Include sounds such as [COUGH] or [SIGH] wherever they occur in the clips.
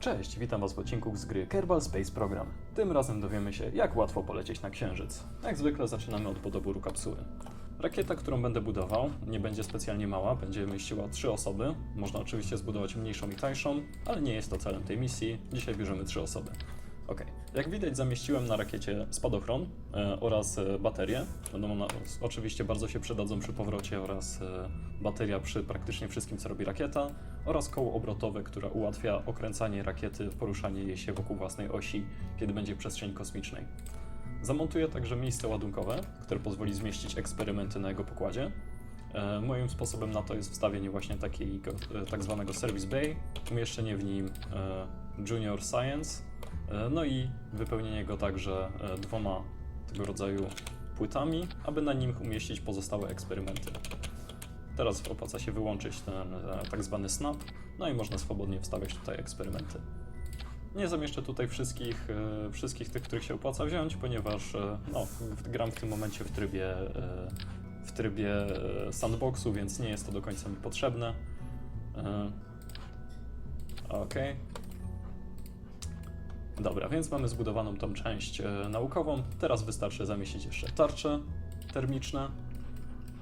Cześć, witam Was w odcinku z gry Kerbal Space Program. Tym razem dowiemy się, jak łatwo polecieć na Księżyc. Jak zwykle zaczynamy od podoboru kapsuły. Rakieta, którą będę budował, nie będzie specjalnie mała, będzie mieściła trzy osoby. Można oczywiście zbudować mniejszą i tańszą, ale nie jest to celem tej misji. Dzisiaj bierzemy trzy osoby. Ok, jak widać zamieściłem na rakiecie spadochron e, oraz e, baterię. Będą one oczywiście bardzo się przydadzą przy powrocie oraz e, bateria przy praktycznie wszystkim co robi rakieta oraz koło obrotowe, które ułatwia okręcanie rakiety, poruszanie jej się wokół własnej osi, kiedy będzie w kosmicznej. Zamontuję także miejsce ładunkowe, które pozwoli zmieścić eksperymenty na jego pokładzie. E, Moim sposobem na to jest wstawienie właśnie takiego e, tak zwanego Service Bay, umieszczenie w nim e, Junior Science, no i wypełnienie go także dwoma tego rodzaju płytami, aby na nim umieścić pozostałe eksperymenty. Teraz opłaca się wyłączyć ten e, tak zwany snap, no i można swobodnie wstawiać tutaj eksperymenty. Nie zamieszczę tutaj wszystkich, e, wszystkich tych, których się opłaca wziąć, ponieważ e, no, gram w tym momencie w trybie, w trybie sandboxu, więc nie jest to do końca mi potrzebne. Ok. Dobra, więc mamy zbudowaną tą część naukową. Teraz wystarczy zamieścić jeszcze tarcze termiczne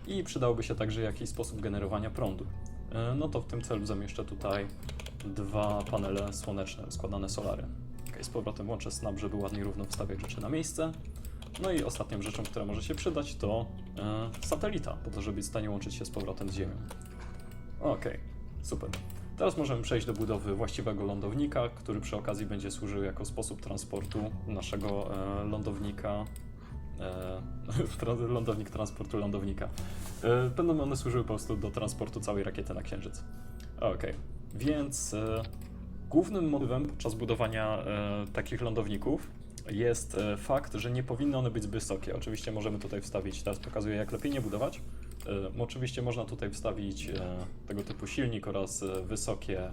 i przydałby się także jakiś sposób generowania prądu. E, No to w tym celu zamieszczę tutaj dwa panele słoneczne, składane solary. Ok, z powrotem łączę snap, żeby ładnie równo wstawiać rzeczy na miejsce. No i ostatnią rzeczą, która może się przydać, to e, satelita, po to, żeby być w stanie łączyć się z powrotem z Ziemią. Okej, super. Teraz możemy przejść do budowy właściwego lądownika, który przy okazji będzie służył jako sposób transportu naszego e, lądownika. E, [LAUGHS] lądownik transportu lądownika. E, będą one służyły po prostu do transportu całej rakiety na Księżyc. Okej, więc e, głównym motywem podczas budowania takich lądowników jest fakt, że nie powinny one być zbyt wysokie. Oczywiście możemy tutaj wstawić, teraz pokazuję jak lepiej nie budować. Oczywiście można tutaj wstawić tego typu silnik oraz wysokie,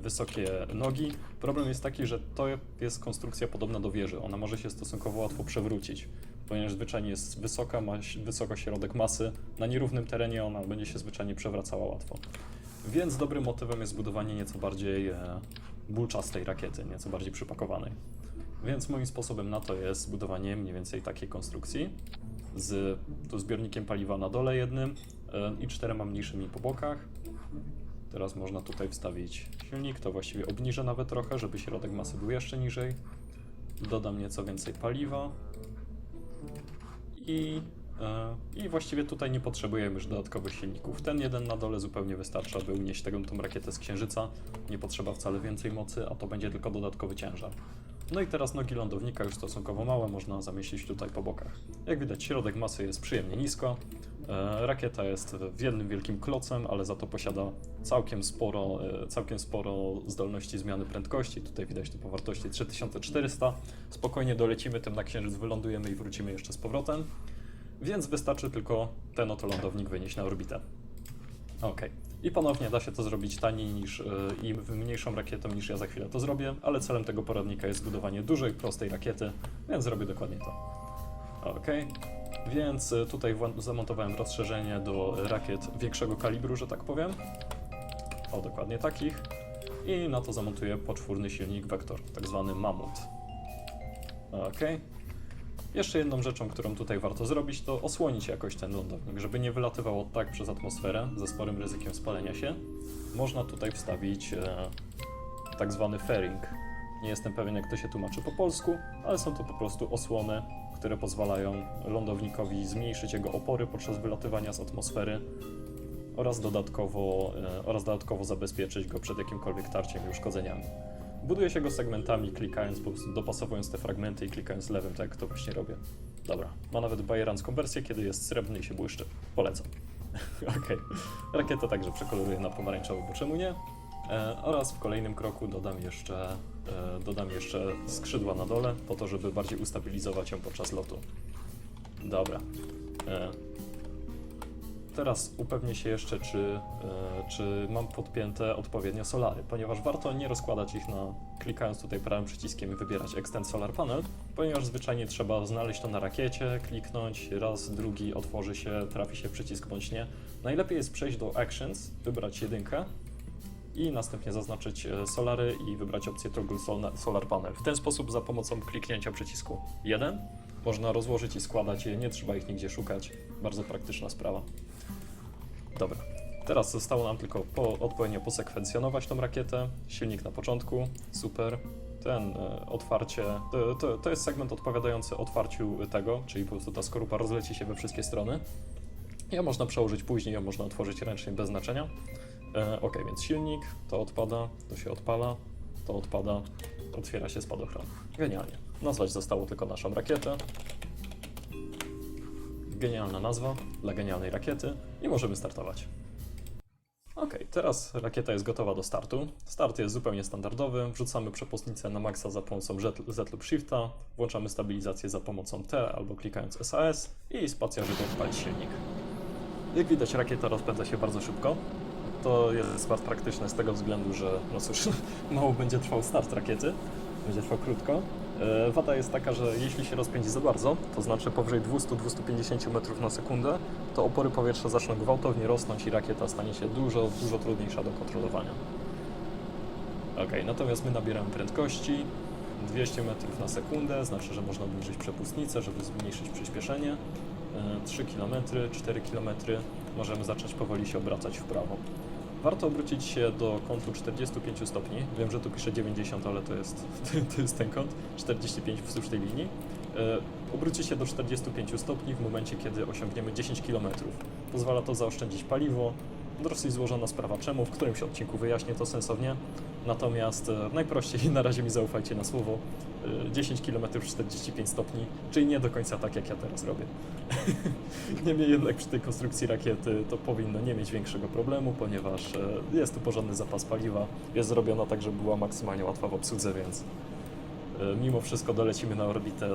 wysokie nogi. Problem jest taki, że to jest konstrukcja podobna do wieży. Ona może się stosunkowo łatwo przewrócić, ponieważ zwyczajnie jest wysoka, ma wysoko środek masy. Na nierównym terenie ona będzie się zwyczajnie przewracała łatwo. Więc dobrym motywem jest zbudowanie nieco bardziej e, bulczastej rakiety, nieco bardziej przypakowanej. Więc moim sposobem na to jest zbudowanie mniej więcej takiej konstrukcji z tu zbiornikiem paliwa na dole jednym e, i czterema mniejszymi po bokach. Teraz można tutaj wstawić silnik, to właściwie obniżę nawet trochę, żeby środek masy był jeszcze niżej. Dodam nieco więcej paliwa. I, e, I właściwie tutaj nie potrzebujemy już dodatkowych silników. Ten jeden na dole zupełnie wystarcza, aby unieść tego, tą rakietę z Księżyca. Nie potrzeba wcale więcej mocy, a to będzie tylko dodatkowy ciężar. No i teraz nogi lądownika już stosunkowo małe, można zamieścić tutaj po bokach. Jak widać, środek masy jest przyjemnie nisko. E, Rakieta jest jednym wielkim klocem, ale za to posiada całkiem sporo, e, całkiem sporo zdolności zmiany prędkości. Tutaj widać to po wartości 3400. Spokojnie dolecimy tym na księżyc, wylądujemy i wrócimy jeszcze z powrotem. Więc wystarczy tylko ten oto lądownik wynieść na orbitę. Ok. I ponownie da się to zrobić taniej niż y, i mniejszą rakietą niż ja za chwilę to zrobię, ale celem tego poradnika jest zbudowanie dużej, prostej rakiety, więc zrobię dokładnie to. Ok. Więc y, tutaj zamontowałem rozszerzenie do rakiet większego kalibru, że tak powiem. O, dokładnie takich. I na to zamontuję poczwórny silnik Vector, tak zwany Mamut. Ok. Jeszcze jedną rzeczą, którą tutaj warto zrobić, to osłonić jakoś ten lądownik, żeby nie wylatywało tak przez atmosferę ze sporym ryzykiem spalenia się. Można tutaj wstawić e, tak zwany fairing. Nie jestem pewien, jak to się tłumaczy po polsku, ale są to po prostu osłony, które pozwalają lądownikowi zmniejszyć jego opory podczas wylatywania z atmosfery oraz dodatkowo, e, oraz dodatkowo zabezpieczyć go przed jakimkolwiek tarciem i uszkodzeniami. Buduje się go segmentami, klikając, po prostu dopasowując te fragmenty i klikając lewym, tak jak to właśnie robię. Dobra, ma nawet bajerancką wersję, kiedy jest srebrny i się błyszczy. Polecam. [LAUGHS] Okej. Rakietę także przekoloruję na pomarańczowy, bo czemu nie? E, oraz w kolejnym kroku dodam jeszcze, dodam jeszcze skrzydła na dole, po to, żeby bardziej ustabilizować ją podczas lotu. Dobra. E, teraz upewnię się jeszcze, czy, e, czy mam podpięte odpowiednio solary, ponieważ warto nie rozkładać ich na klikając tutaj prawym przyciskiem i wybierać Extend Solar Panel, ponieważ zwyczajnie trzeba znaleźć to na rakiecie, kliknąć raz, drugi, otworzy się, trafi się przycisk bądź nie. Najlepiej jest przejść do Actions, wybrać jedynkę i następnie zaznaczyć e, solary i wybrać opcję Toggle Sol- Solar Panel. W ten sposób za pomocą kliknięcia przycisku 1 można rozłożyć i składać je, nie trzeba ich nigdzie szukać. Bardzo praktyczna sprawa. Dobra. Teraz zostało nam tylko po, odpowiednio posekwencjonować tą rakietę. Silnik na początku, super. Ten e, otwarcie, to, to, to jest segment odpowiadający otwarciu tego, czyli po prostu ta skorupa rozleci się we wszystkie strony. Ją można przełożyć później, ją można otworzyć ręcznie bez znaczenia. E, ok, więc silnik, to odpada, to się odpala, to odpada, otwiera się spadochron. Genialnie. Nazwać zostało tylko naszą rakietę. Genialna nazwa dla genialnej rakiety i możemy startować. Ok, teraz rakieta jest gotowa do startu. Start jest zupełnie standardowy. Wrzucamy przepustnicę na maksa za pomocą Z, Z lub Shifta, włączamy stabilizację za pomocą T albo klikając SAS i spacja, żeby odpalić silnik. Jak widać, rakieta rozpędza się bardzo szybko. To jest bardzo praktyczne z tego względu, że no cóż, [LAUGHS] mało będzie trwał start rakiety, będzie trwał krótko. E, Wada jest taka, że jeśli się rozpędzi za bardzo, to znaczy powyżej 200-250 metrów na sekundę, to opory powietrza zaczną gwałtownie rosnąć i rakieta stanie się dużo, dużo trudniejsza do kontrolowania. Ok, natomiast my nabieramy prędkości 200 metrów na sekundę, znaczy, że można obniżyć przepustnicę, żeby zmniejszyć przyspieszenie. E, 3 km, 4 km, możemy zacząć powoli się obracać w prawo. Warto obrócić się do kątu 45 stopni. Wiem, że tu pisze 90, ale to jest, [LAUGHS] to jest ten kąt. 45 wzdłuż tej linii. E, Obrócić się do 45 stopni w momencie, kiedy osiągniemy 10 km. Pozwala to zaoszczędzić paliwo. Dosyć złożona sprawa czemu, w którymś odcinku wyjaśnię to sensownie. Natomiast e, najprościej, [LAUGHS] na razie mi zaufajcie na słowo, 10 km 45 stopni, czyli nie do końca tak, jak ja teraz robię. [LAUGHS] Niemniej jednak przy tej konstrukcji rakiety to powinno nie mieć większego problemu, ponieważ e, jest tu porządny zapas paliwa, jest zrobiona tak, żeby była maksymalnie łatwa w obsłudze, więc e, mimo wszystko dolecimy na orbitę,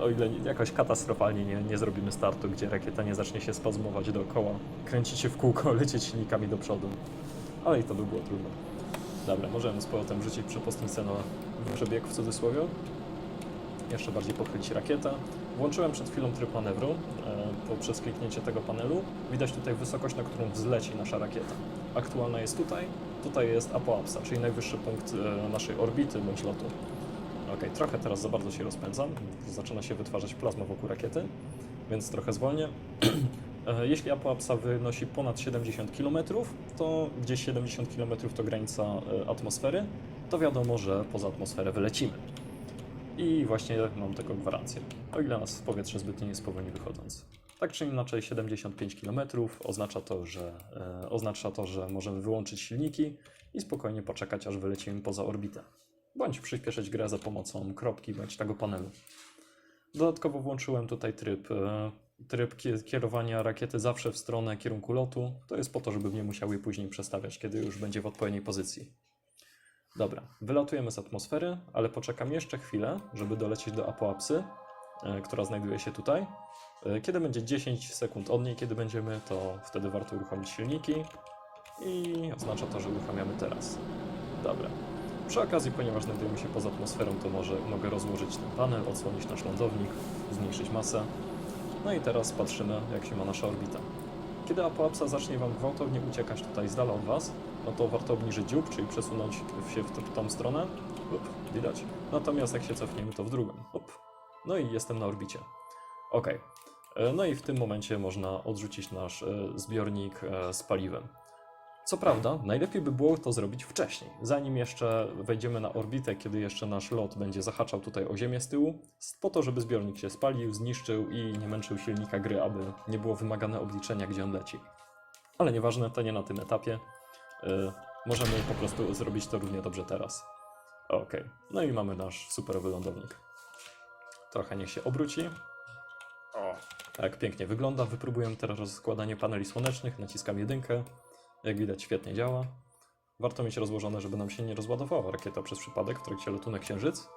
o ile jakoś katastrofalnie nie, nie zrobimy startu, gdzie rakieta nie zacznie się spazmować dookoła, kręcić się w kółko, [LAUGHS] lecieć silnikami do przodu. Ale i to by było trudne. Dobra, możemy z powrotem wrzucić przepustnicę na przebieg w cudzysłowie. Jeszcze bardziej podchylić rakietę. Włączyłem przed chwilą tryb manewru. E, poprzez kliknięcie tego panelu widać tutaj wysokość, na którą wzleci nasza rakieta. Aktualna jest tutaj. Tutaj jest apoapsa, czyli najwyższy punkt e, naszej orbity bądź lotu. Ok, trochę teraz za bardzo się rozpędzam. Zaczyna się wytwarzać plazma wokół rakiety, więc trochę zwolnię. [CLEARS THROAT] E, Jeśli apoapsa wynosi ponad 70 km, to gdzieś 70 km to granica e, atmosfery, to wiadomo, że poza atmosferę wylecimy. I właśnie mam tego gwarancję, o ile nas powietrze zbytnio nie spowolni wychodząc. Tak czy inaczej 75 km oznacza to, że, e, oznacza to, że możemy wyłączyć silniki i spokojnie poczekać, aż wylecimy poza orbitę. Bądź przyspieszyć grę za pomocą kropki bądź tego panelu. Dodatkowo włączyłem tutaj tryb, e, tryb kie- kierowania rakiety zawsze w stronę kierunku lotu. To jest po to, żeby nie musiały później przestawiać, kiedy już będzie w odpowiedniej pozycji. Dobra, wylatujemy z atmosfery, ale poczekam jeszcze chwilę, żeby dolecieć do apoapsy, e, która znajduje się tutaj. E, Kiedy będzie 10 sekund od niej, kiedy będziemy, to wtedy warto uruchomić silniki i oznacza to, że uruchamiamy teraz. Dobra. Przy okazji, ponieważ znajdujemy się poza atmosferą, to może mogę rozłożyć ten panel, odsłonić nasz lądownik, zmniejszyć masę. No i teraz patrzymy, jak się ma nasza orbita. Kiedy apoapsa zacznie Wam gwałtownie uciekać tutaj z dala od Was, no to warto obniżyć dziób, czyli przesunąć się w tą stronę. Up, widać. Natomiast jak się cofniemy, to w drugą. Up. No i jestem na orbicie. Ok. E, No i w tym momencie można odrzucić nasz e, zbiornik e, z paliwem. Co prawda, najlepiej by było to zrobić wcześniej, zanim jeszcze wejdziemy na orbitę, kiedy jeszcze nasz lot będzie zahaczał tutaj o ziemię z tyłu, po to, żeby zbiornik się spalił, zniszczył i nie męczył silnika gry, aby nie było wymagane obliczenia, gdzie on leci. Ale nieważne, to nie na tym etapie. Yy, możemy po prostu zrobić to równie dobrze teraz. Okej, no i mamy nasz superowy lądownik. Trochę niech się obróci. O, tak pięknie wygląda. Wypróbujemy teraz rozkładanie paneli słonecznych. Naciskam jedynkę. Jak widać, świetnie działa. Warto mieć rozłożone, żeby nam się nie rozładowała rakieta przez przypadek w trakcie lotu na Księżyc.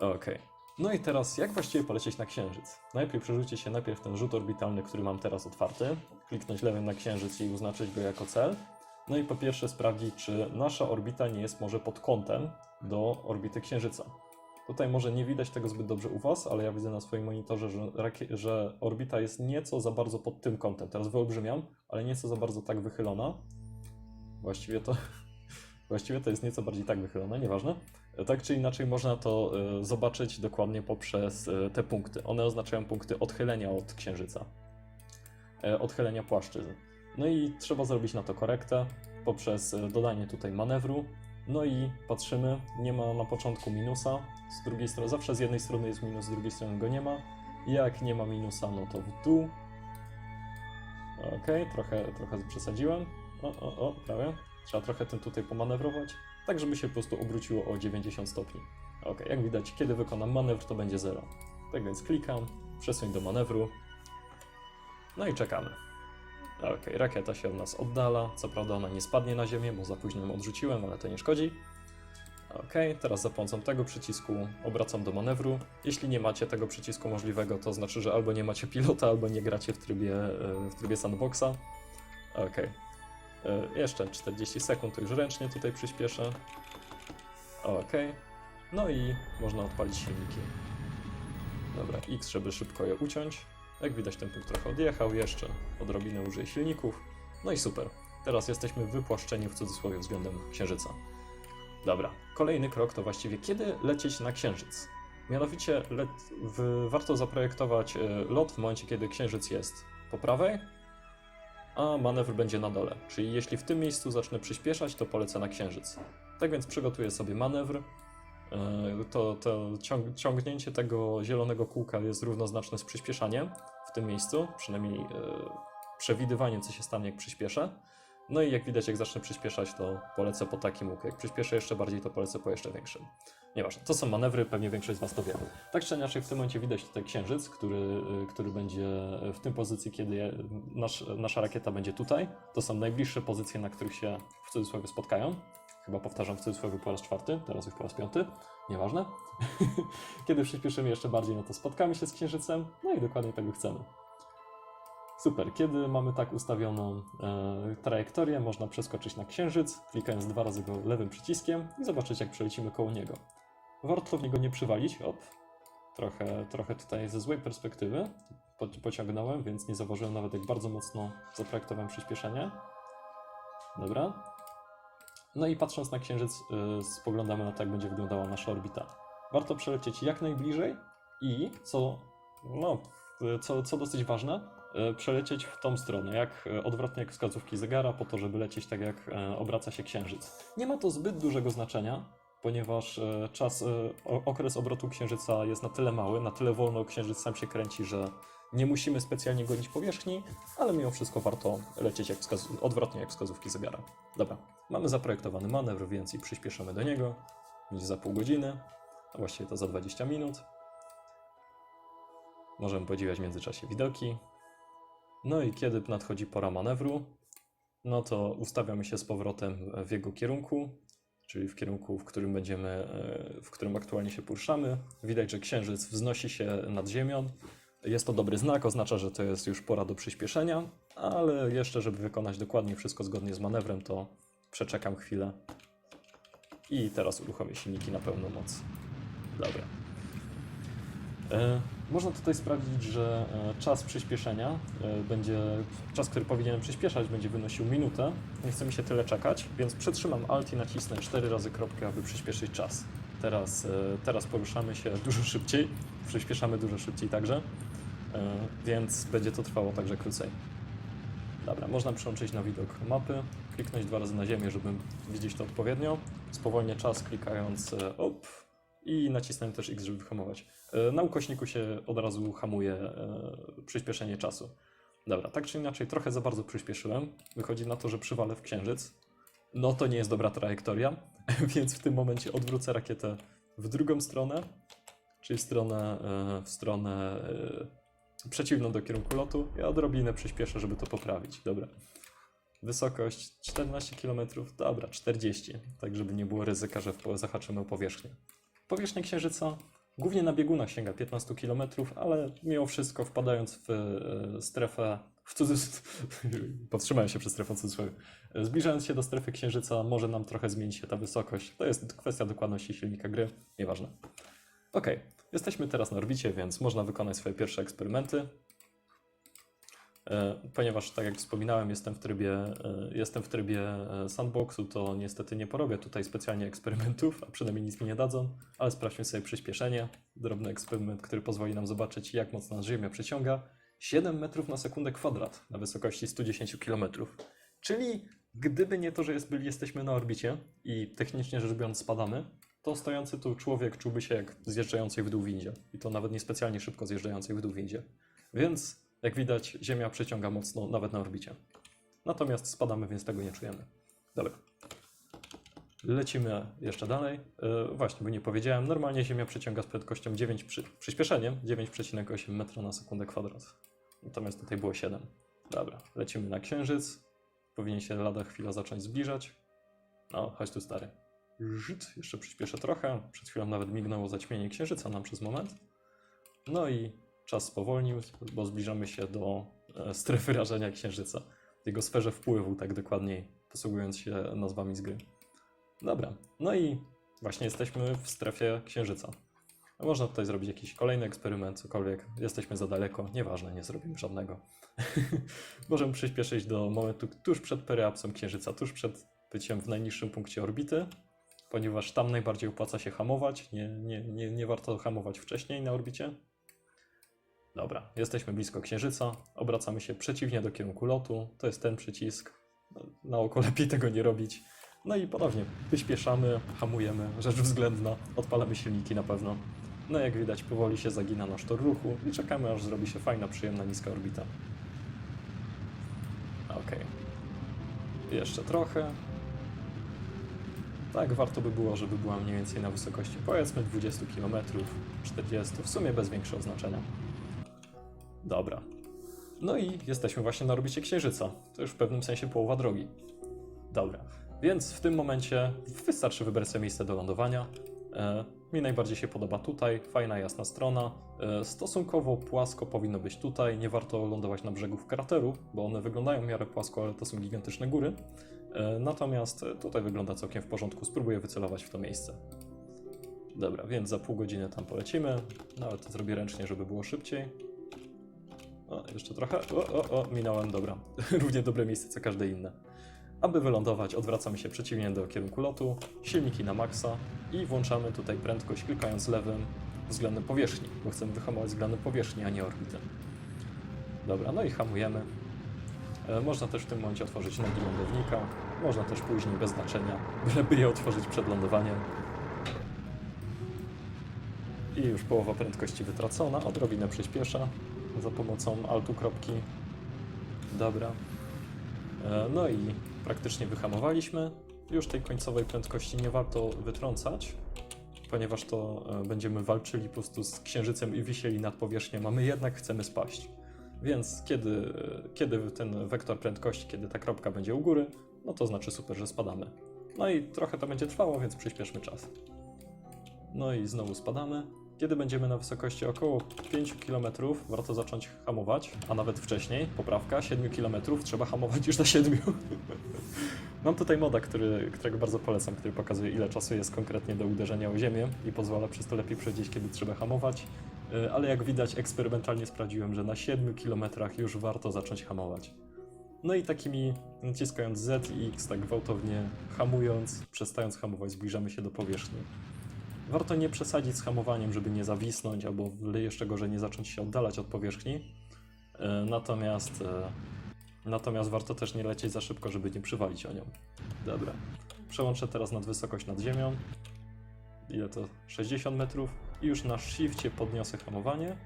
Okej. No i teraz, jak właściwie polecieć na Księżyc? Najpierw przerzucić się najpierw ten rzut orbitalny, który mam teraz otwarty, kliknąć lewym na Księżyc i oznaczyć go jako cel. No i po pierwsze sprawdzić, czy nasza orbita nie jest może pod kątem do orbity Księżyca. Tutaj może nie widać tego zbyt dobrze u Was, ale ja widzę na swoim monitorze, że, że orbita jest nieco za bardzo pod tym kątem. Teraz wyolbrzymiam, ale nieco za bardzo tak wychylona. Właściwie to [LAUGHS] Właściwie to jest nieco bardziej tak wychylone, nieważne. Tak czy inaczej można to e, zobaczyć dokładnie poprzez e, te punkty. One oznaczają punkty odchylenia od księżyca. E, Odchylenia płaszczyzn. No i trzeba zrobić na to korektę poprzez dodanie tutaj manewru. No i patrzymy, nie ma na początku minusa, z drugiej strony, zawsze z jednej strony jest minus, z drugiej strony go nie ma. Jak nie ma minusa, no to w dół. Okej, trochę, trochę przesadziłem. O, o, o, prawie. Trzeba trochę tym tutaj pomanewrować, tak żeby się po prostu obróciło o 90 stopni. Ok, jak widać, kiedy wykonam manewr, to będzie 0. Tak więc klikam, przesuń do manewru. No i czekamy. Ok, rakieta się od nas oddala. Co prawda ona nie spadnie na ziemię, bo za późno ją odrzuciłem, ale to nie szkodzi. Ok, teraz za pomocą tego przycisku obracam do manewru. Jeśli nie macie tego przycisku możliwego, to znaczy, że albo nie macie pilota, albo nie gracie w trybie, e, w trybie sandboxa. Ok. E, Jeszcze 40 sekund, to już ręcznie tutaj przyspieszę. Ok. No i można odpalić silniki. Dobra, X, żeby szybko je uciąć. Jak widać, ten punkt trochę odjechał, jeszcze odrobinę użyję silników. No i super. Teraz jesteśmy wypłaszczeni w cudzysłowie względem Księżyca. Dobra, kolejny krok to właściwie kiedy lecieć na Księżyc. Mianowicie w, warto zaprojektować e, lot w momencie, kiedy Księżyc jest po prawej, a manewr będzie na dole. Czyli jeśli w tym miejscu zacznę przyspieszać, to polecę na Księżyc. Tak więc przygotuję sobie manewr. E, To, to ciąg, ciągnięcie tego zielonego kółka jest równoznaczne z przyspieszaniem w tym miejscu, przynajmniej e, przewidywaniem, co się stanie, jak przyspieszę. No i jak widać, jak zacznę przyspieszać, to polecę po takim łuku. Jak przyspieszę jeszcze bardziej, to polecę po jeszcze większym. Nieważne. To są manewry, pewnie większość z Was to wie. Tak czy inaczej, w tym momencie widać tutaj księżyc, który, y, który będzie w tym pozycji, kiedy nasz, nasza rakieta będzie tutaj. To są najbliższe pozycje, na których się w cudzysłowie spotkają. Chyba powtarzam w cudzysłowie po raz czwarty, teraz już po raz piąty. Nieważne. [LAUGHS] kiedy przyspieszymy jeszcze bardziej, no to spotkamy się z księżycem. No i dokładnie tego chcemy. Super, kiedy mamy tak ustawioną e, trajektorię, można przeskoczyć na księżyc, klikając dwa razy go lewym przyciskiem i zobaczyć, jak przelecimy koło niego. Warto w niego nie przywalić, op. Trochę, trochę tutaj ze złej perspektywy po, pociągnąłem, więc nie zauważyłem nawet, jak bardzo mocno zaprojektowałem przyspieszenie. Dobra. No i patrząc na księżyc, y, spoglądamy na to, jak będzie wyglądała nasza orbita. Warto przelecieć jak najbliżej i co, no, y, co, co dosyć ważne, y, przelecieć w tą stronę, jak odwrotnie jak wskazówki zegara, po to, żeby lecieć tak, jak obraca się księżyc. Nie ma to zbyt dużego znaczenia, ponieważ czas, okres obrotu księżyca jest na tyle mały, na tyle wolno księżyc sam się kręci, że nie musimy specjalnie gonić powierzchni, ale mimo wszystko warto lecieć jak wskaz- odwrotnie jak wskazówki zegara. Dobra, mamy zaprojektowany manewr, więc i przyspieszymy do niego. Będzie za pół godziny, a właściwie to za 20 minut. Możemy podziwiać w międzyczasie widoki. No i kiedy nadchodzi pora manewru, no to ustawiamy się z powrotem w jego kierunku, czyli w kierunku, w którym będziemy, e, w którym aktualnie się poruszamy. Widać, że księżyc wznosi się nad ziemią. Jest to dobry znak, oznacza, że to jest już pora do przyspieszenia, ale jeszcze, żeby wykonać dokładnie wszystko zgodnie z manewrem, to przeczekam chwilę. I teraz uruchomię silniki na pełną moc. Dobra. E, można tutaj sprawdzić, że e, czas przyspieszenia e, będzie, czas, który powinienem przyspieszać, będzie wynosił minutę. Nie chce mi się tyle czekać, więc przytrzymam Alt i nacisnę 4 razy kropkę, aby przyspieszyć czas. Teraz, teraz poruszamy się [LAUGHS] dużo szybciej, przyspieszamy dużo szybciej także, więc będzie to trwało także krócej. Dobra, można przełączyć na widok mapy, kliknąć dwa razy na ziemię, żeby widzieć to odpowiednio. Spowolnię czas klikając e, op i nacisnąłem też X, żeby wyhamować. E, Na ukośniku się od razu hamuje e, przyspieszenie czasu. Dobra, tak czy inaczej, trochę za bardzo przyspieszyłem. Wychodzi na to, że przywalę w księżyc. No to nie jest dobra trajektoria, [LAUGHS] więc w tym momencie odwrócę rakietę w drugą stronę, czyli w stronę, w stronę przeciwną do kierunku lotu. Ja odrobinę przyspieszę, żeby to poprawić. Dobra. Wysokość 14 km, dobra, 40, tak żeby nie było ryzyka, że zahaczymy o powierzchnię. Powierzchnia Księżyca głównie na biegunach sięga 15 km, ale mimo wszystko wpadając w e, strefę, w cudzysłowie, [LAUGHS] powstrzymałem się przez strefę cudzysłowie, zbliżając się do strefy Księżyca może nam trochę zmienić się ta wysokość. To jest kwestia dokładności silnika gry, nieważne. Ok, jesteśmy teraz na orbicie, więc można wykonać swoje pierwsze eksperymenty. E, Ponieważ, tak jak wspominałem, jestem w trybie, e, jestem w trybie e, sandboxu, to niestety nie porobię tutaj specjalnie eksperymentów, a przynajmniej nic mi nie dadzą, ale sprawdźmy sobie przyspieszenie. Drobny eksperyment, który pozwoli nam zobaczyć, jak mocno nas Ziemia przeciąga. 7 metrów na sekundę kwadrat na wysokości 110 km. Czyli gdyby nie to, że jest, byli, jesteśmy na orbicie i technicznie rzecz biorąc spadamy, to stojący tu człowiek czułby się jak zjeżdżający w dół windzie. I to nawet niespecjalnie szybko zjeżdżający w dół windzie. Więc, jak widać, Ziemia przeciąga mocno nawet na orbicie. Natomiast spadamy, więc tego nie czujemy. Dobra. Lecimy jeszcze dalej. E, właśnie, bo nie powiedziałem, normalnie Ziemia przeciąga z prędkością 9 przy, przyspieszeniem 9,8 metra na sekundę kwadrat. Natomiast tutaj było 7. Dobra, lecimy na Księżyc. Powinien się lada chwila zacząć zbliżać. No, chodź tu stary. Jeszcze przyspieszę trochę. Przed chwilą nawet mignęło zaćmienie Księżyca nam przez moment. No i czas spowolnił, bo zbliżamy się do e, strefy rażenia Księżyca. Jego sferze wpływu, tak dokładniej, posługując się nazwami z gry. Dobra, no i właśnie jesteśmy w strefie Księżyca. Można tutaj zrobić jakiś kolejny eksperyment, cokolwiek. Jesteśmy za daleko, nieważne, nie zrobimy żadnego. [LAUGHS] Możemy przyspieszyć do momentu tuż przed periapsem Księżyca, tuż przed byciem w najniższym punkcie orbity, ponieważ tam najbardziej opłaca się hamować. Nie, nie, nie, nie warto hamować wcześniej na orbicie. Dobra, jesteśmy blisko Księżyca, obracamy się przeciwnie do kierunku lotu. To jest ten przycisk. Na oko lepiej tego nie robić. No i ponownie wyśpieszamy, hamujemy, rzecz względna, odpalamy silniki na pewno. No jak widać powoli się zagina nasz tor ruchu i czekamy aż zrobi się fajna, przyjemna, niska orbita. Okej. Jeszcze trochę. Tak, warto by było, żeby była mniej więcej na wysokości powiedzmy 20 km, 40, w sumie bez większego znaczenia. Dobra. No i jesteśmy właśnie na orbicie Księżyca. To już w pewnym sensie połowa drogi. Dobra. Więc w tym momencie wystarczy wybrać sobie miejsce do lądowania. Mi najbardziej się podoba tutaj, fajna, jasna strona. E, stosunkowo płasko powinno być tutaj. Nie warto lądować na brzegów krateru, bo one wyglądają w miarę płasko, ale to są gigantyczne góry. E, natomiast tutaj wygląda całkiem w porządku. Spróbuję wycelować w to miejsce. Dobra, więc za pół godziny tam polecimy. Nawet to zrobię ręcznie, żeby było szybciej. O, jeszcze trochę. O, o, o, minąłem, dobra. [LAUGHS] Równie dobre miejsce co każde inne. Aby wylądować, odwracamy się przeciwnie do kierunku lotu, silniki na maksa i włączamy tutaj prędkość klikając lewym względem powierzchni, bo chcemy wyhamować względem powierzchni, a nie orbity. Dobra, no i hamujemy. E, Można też w tym momencie otworzyć nogi lądownika, można też później bez znaczenia, byleby je otworzyć przed lądowaniem. I już połowa prędkości wytracona, odrobinę przyspiesza za pomocą altu kropki. Dobra. E, No i praktycznie wyhamowaliśmy. Już tej końcowej prędkości nie warto wytrącać, ponieważ to e, będziemy walczyli po prostu z księżycem i wisieli nad powierzchnią, a my jednak chcemy spaść. Więc kiedy, e, kiedy ten wektor prędkości, kiedy ta kropka będzie u góry, no to znaczy super, że spadamy. No i trochę to będzie trwało, więc przyspieszmy czas. No i znowu spadamy. Kiedy będziemy na wysokości około 5 km, warto zacząć hamować, a nawet wcześniej, poprawka, 7 km trzeba hamować już na [LAUGHS] 7. Mam tutaj moda, który, którego bardzo polecam, który pokazuje ile czasu jest konkretnie do uderzenia o ziemię i pozwala przez to lepiej przewidzieć, kiedy trzeba hamować. Yy, Ale jak widać, eksperymentalnie sprawdziłem, że na 7 km już warto zacząć hamować. No i takimi naciskając Z i X tak gwałtownie hamując, przestając hamować, zbliżamy się do powierzchni. Warto nie przesadzić z hamowaniem, żeby nie zawisnąć, albo jeszcze gorzej nie zacząć się oddalać od powierzchni. E, Natomiast, e, natomiast warto też nie lecieć za szybko, żeby nie przywalić o nią. Dobra. Przełączę teraz nad wysokość nad ziemią. Ile to? 60 metrów. I już na shifcie podniosę hamowanie. E,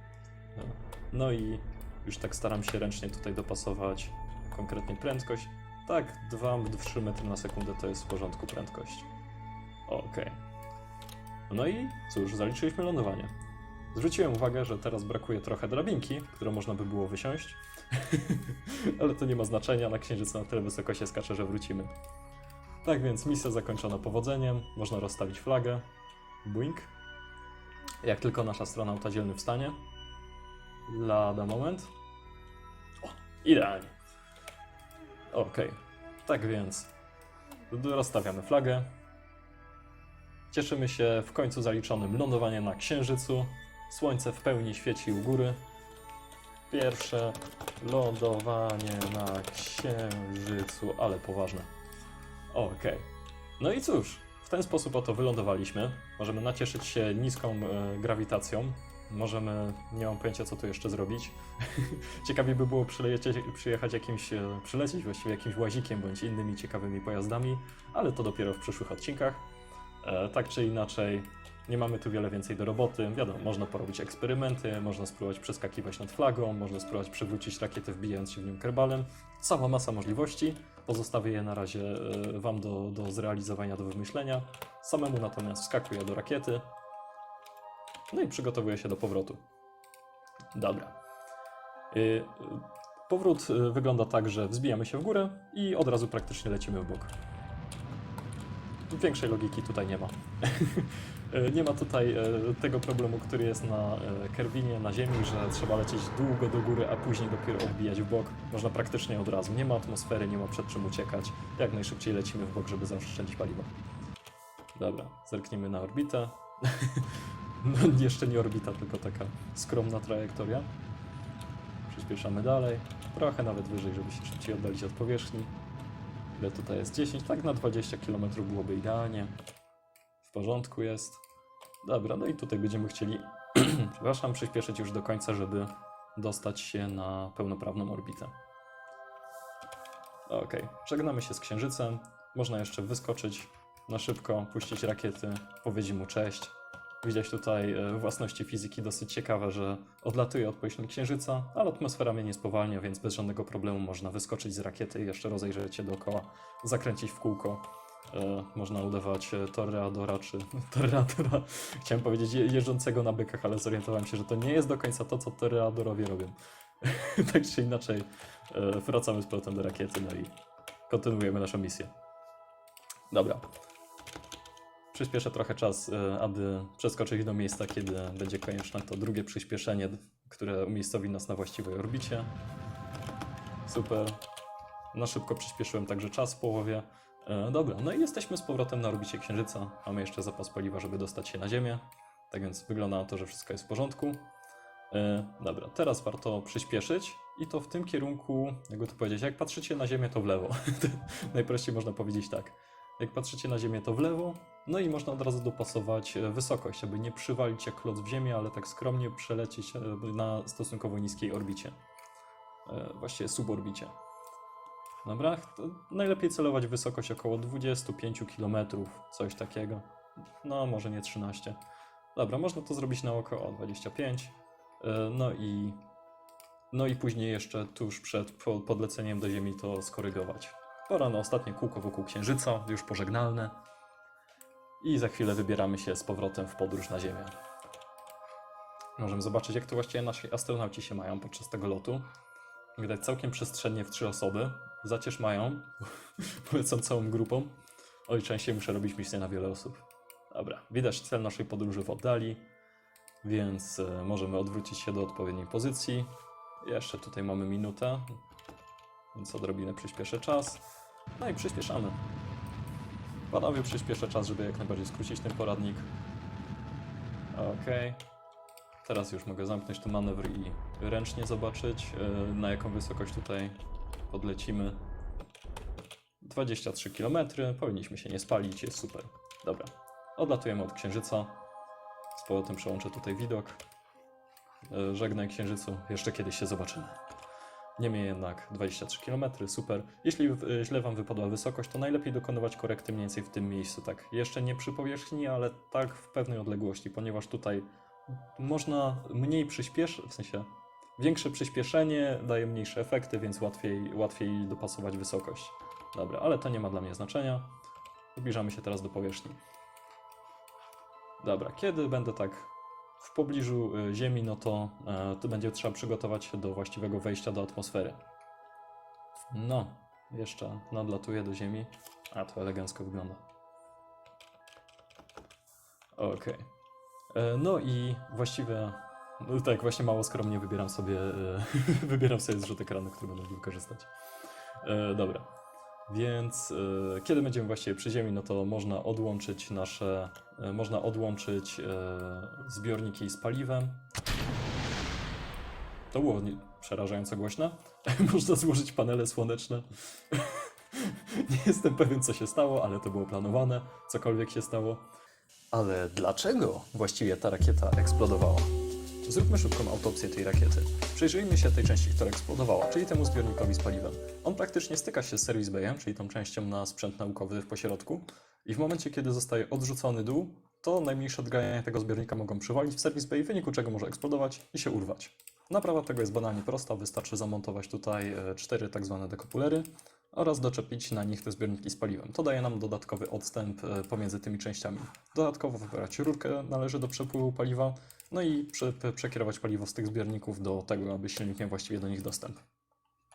No i już tak staram się ręcznie tutaj dopasować konkretnie prędkość. Tak, 2-3 metry na sekundę to jest w porządku prędkość. Okej. No i cóż, zaliczyliśmy lądowanie. Zwróciłem uwagę, że teraz brakuje trochę drabinki, którą można by było wysiąść. [LAUGHS] Ale to nie ma znaczenia, na księżycu na tyle wysoko się skacze, że wrócimy. Tak więc misja zakończona powodzeniem, można rozstawić flagę. Boink. Jak tylko nasza strona auta dzielny wstanie. Lada moment. O, idealnie. Okej. Tak więc rozstawiamy flagę. Cieszymy się w końcu zaliczonym lądowaniem na Księżycu. Słońce w pełni świeci u góry. Pierwsze lądowanie na Księżycu, ale poważne. Okej. No i cóż, w ten sposób oto wylądowaliśmy. Możemy nacieszyć się niską e, grawitacją. Możemy, nie mam pojęcia co tu jeszcze zrobić. [LAUGHS] Ciekawie by było przyjechać jakimś, e, przylecieć właściwie jakimś łazikiem bądź innymi ciekawymi pojazdami, ale to dopiero w przyszłych odcinkach. E, tak czy inaczej, nie mamy tu wiele więcej do roboty. Wiadomo, można porobić eksperymenty, można spróbować przeskakiwać nad flagą, można spróbować przywrócić rakietę wbijając się w nią kerbalem. Cała masa możliwości. Pozostawię je na razie e, Wam do, do zrealizowania, do wymyślenia. Samemu natomiast wskakuję do rakiety. No i przygotowuję się do powrotu. Dobra. Y, Powrót wygląda tak, że wzbijamy się w górę i od razu praktycznie lecimy w bok. Większej logiki tutaj nie ma. [LAUGHS] E, nie ma tutaj e, tego problemu, który jest na e, Kerwinie, na Ziemi, że trzeba lecieć długo do góry, a później dopiero odbijać w bok. Można praktycznie od razu. Nie ma atmosfery, nie ma przed czym uciekać. Jak najszybciej lecimy w bok, żeby zaoszczędzić paliwo. Dobra, zerknijmy na orbitę. [LAUGHS] no jeszcze nie orbita, tylko taka skromna trajektoria. Przyspieszamy dalej. Trochę nawet wyżej, żeby się szybciej oddalić od powierzchni. Ile tutaj jest? 10, tak na 20 km byłoby idealnie. W porządku jest. Dobra, no i tutaj będziemy chcieli, [CLEARS THROAT] przepraszam, przyspieszyć już do końca, żeby dostać się na pełnoprawną orbitę. Okej, żegnamy się z Księżycem. Można jeszcze wyskoczyć na szybko, puścić rakiety, powiedzieć mu cześć. Widać tutaj e, własności fizyki dosyć ciekawe, że odlatuje od powierzchni Księżyca, ale atmosfera mnie nie spowalnia, więc bez żadnego problemu można wyskoczyć z rakiety i jeszcze rozejrzeć się dookoła, zakręcić w kółko. E, można udawać e, toreadora czy [LAUGHS] toreadora. Chciałem powiedzieć je, jeżdżącego na bykach, ale zorientowałem się, że to nie jest do końca to, co toreadorowie robią. [LAUGHS] tak czy inaczej, wracamy z powrotem do rakiety, no i kontynuujemy naszą misję. Dobra. Przyspieszę trochę czas, e, aby przeskoczyć do miejsca, kiedy będzie konieczne to drugie przyspieszenie, które umiejscowi nas na właściwej orbicie. Super. Na szybko przyspieszyłem także czas w połowie. E, dobra, no i jesteśmy z powrotem na orbicie Księżyca. Mamy jeszcze zapas paliwa, żeby dostać się na Ziemię. Tak więc wygląda na to, że wszystko jest w porządku. E, dobra, teraz warto przyspieszyć i to w tym kierunku, jakby to powiedzieć, jak patrzycie na Ziemię, to w lewo. [LAUGHS] Najprościej można powiedzieć tak. Jak patrzycie na Ziemię, to w lewo, no i można od razu dopasować e, wysokość, aby nie przywalić jak kloc w Ziemię, ale tak skromnie przelecieć e, na stosunkowo niskiej orbicie. E, Właściwie suborbicie. Dobra, najlepiej celować wysokość około 25 km, coś takiego. No, może nie 13. Dobra, można to zrobić na około 25. E, No i, no i później jeszcze tuż przed po- podleceniem do Ziemi to skorygować. Pora na ostatnie kółko wokół Księżyca, już pożegnalne. I za chwilę wybieramy się z powrotem w podróż na Ziemię. Możemy zobaczyć, jak to właściwie nasi astronauci się mają podczas tego lotu. Widać całkiem przestrzennie w trzy osoby. Zacież mają. [LAUGHS] Polecam całą grupą. Oj, częściej muszę robić misję na wiele osób. Dobra, widać cel naszej podróży w oddali, więc e, możemy odwrócić się do odpowiedniej pozycji. Jeszcze tutaj mamy minutę, więc odrobinę przyspieszę czas. No i przyspieszamy. Panowie, przyspieszę czas, żeby jak najbardziej skrócić ten poradnik. Okej. Teraz już mogę zamknąć tu manewr i ręcznie zobaczyć, e, na jaką wysokość tutaj podlecimy. 23 km, powinniśmy się nie spalić, jest super. Dobra, odlatujemy od Księżyca. Z powrotem przełączę tutaj widok. E, Żegnaj Księżycu, jeszcze kiedyś się zobaczymy. Niemniej jednak 23 km, super. Jeśli e, źle Wam wypadła wysokość, to najlepiej dokonywać korekty mniej więcej w tym miejscu, tak. Jeszcze nie przy powierzchni, ale tak w pewnej odległości, ponieważ tutaj można mniej przyspieszyć, w sensie większe przyspieszenie daje mniejsze efekty, więc łatwiej, łatwiej dopasować wysokość. Dobra, ale to nie ma dla mnie znaczenia. Zbliżamy się teraz do powierzchni. Dobra, kiedy będę tak w pobliżu y, Ziemi, no to, e, to będzie trzeba przygotować się do właściwego wejścia do atmosfery. No, jeszcze nadlatuję do Ziemi. A, to elegancko wygląda. Okej. E, No i właściwie, no tak, właśnie mało skromnie wybieram sobie, e, [LAUGHS] wybieram sobie zrzut ekranu, który będę wykorzystać. Dobra, więc e, kiedy będziemy właściwie przy ziemi, no to można odłączyć nasze, e, można odłączyć e, zbiorniki z paliwem. To było nie- przerażająco głośne. [LAUGHS] Można złożyć panele słoneczne. [LAUGHS] nie jestem pewien, co się stało, ale to było planowane, cokolwiek się stało. Ale dlaczego właściwie ta rakieta eksplodowała? Zróbmy szybką autopsję tej rakiety. Przyjrzyjmy się tej części, która eksplodowała, czyli temu zbiornikowi z paliwem. On praktycznie styka się z service bayem, czyli tą częścią na sprzęt naukowy w pośrodku i w momencie, kiedy zostaje odrzucony dół, to najmniejsze odgrania tego zbiornika mogą przywalić w service bay, w wyniku czego może eksplodować i się urwać. Naprawa tego jest banalnie prosta, wystarczy zamontować tutaj e, cztery tak zwane dekopulery oraz doczepić na nich te zbiorniki z paliwem. To daje nam dodatkowy odstęp e, pomiędzy tymi częściami. Dodatkowo wybrać rurkę należy do przepływu paliwa, no i prze, prze- przekierować paliwo z tych zbiorników do tego, aby silnik miał właściwie do nich dostęp.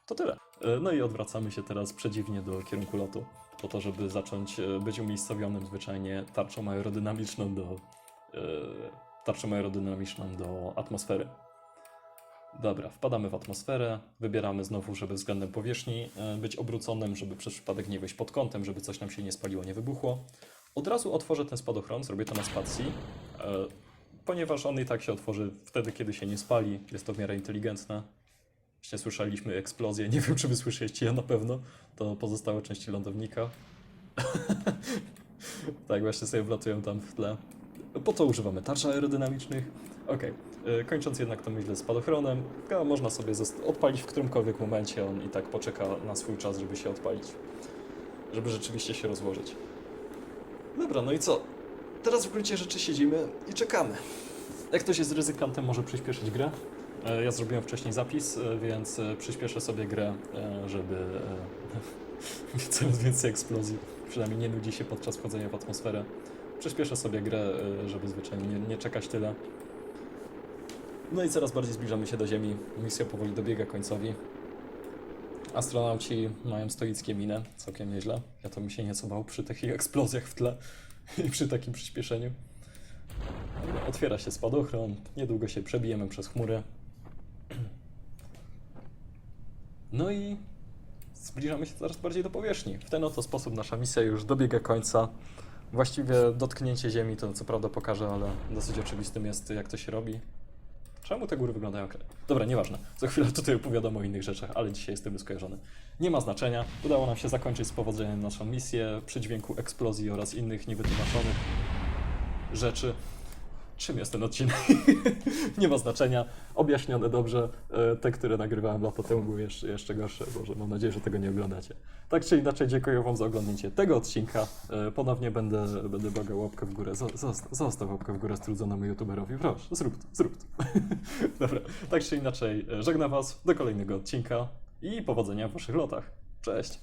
To tyle. E, No i odwracamy się teraz przedziwnie do kierunku lotu, po to, żeby zacząć e, być umiejscowionym zwyczajnie tarczą aerodynamiczną do, tarczą aerodynamiczną do atmosfery. Dobra, wpadamy w atmosferę, wybieramy znowu, żeby względem powierzchni e, być obróconym, żeby przez przypadek nie wejść pod kątem, żeby coś nam się nie spaliło, nie wybuchło. Od razu otworzę ten spadochron, zrobię to na spacji, e, ponieważ on i tak się otworzy wtedy, kiedy się nie spali. Jest to w miarę inteligentne. Właśnie słyszeliśmy eksplozję, nie [LAUGHS] wiem czy wy słyszeliście, ja na pewno. To pozostałe części lądownika. [LAUGHS] tak, właśnie sobie wlatują tam w tle. Po co używamy tarcz aerodynamicznych? Okej, e, kończąc jednak tą myślę spadochronem, a można sobie odpalić w którymkolwiek momencie, on i tak poczeka na swój czas, żeby się odpalić. Żeby rzeczywiście się rozłożyć. Dobra, no i co? Teraz w gruncie rzeczy siedzimy i czekamy. Jak ktoś jest ryzykantem, może przyspieszyć grę. E, Ja zrobiłem wcześniej zapis, e, więc e, przyspieszę sobie grę, e, żeby e, [LAUGHS] coraz więcej eksplozji. Przynajmniej nie nudzi się podczas wchodzenia w atmosferę. Przyspieszę sobie grę, e, żeby zwyczajnie nie, nie czekać tyle. No i coraz bardziej zbliżamy się do Ziemi. Misja powoli dobiega końcowi. Astronauci mają stoickie minę, całkiem nieźle. Ja to mi się nieco bał przy takich eksplozjach w tle [LAUGHS] i przy takim przyspieszeniu. Otwiera się spadochron, niedługo się przebijemy przez chmury. [CLEARS THROAT] No i zbliżamy się coraz bardziej do powierzchni. W ten oto sposób nasza misja już dobiega końca. Właściwie dotknięcie Ziemi to co prawda pokażę, ale dosyć oczywistym jest jak to się robi. Czemu te góry wyglądają jak... Dobra, nieważne. Co chwilę tutaj opowiadam o innych rzeczach, ale dzisiaj jestem tym skojarzony. Nie ma znaczenia. Udało nam się zakończyć z powodzeniem naszą misję przy dźwięku eksplozji oraz innych niewytłumaczonych rzeczy. Czym jest ten odcinek? [LAUGHS] nie ma znaczenia. Objaśnione dobrze. E, Te, które nagrywałem lata temu, były jeszcze, jeszcze gorsze. Boże, mam nadzieję, że tego nie oglądacie. Tak czy inaczej, dziękuję Wam za oglądnięcie tego odcinka. E, Ponownie będę, będę błagał łapkę w górę. Zo- Zostaw, zostaw łapkę w górę strudzonemu youtuberowi. Proszę, zrób to, zrób to. [LAUGHS] Dobra, tak czy inaczej, e, żegnam Was do kolejnego odcinka i powodzenia w Waszych lotach. Cześć!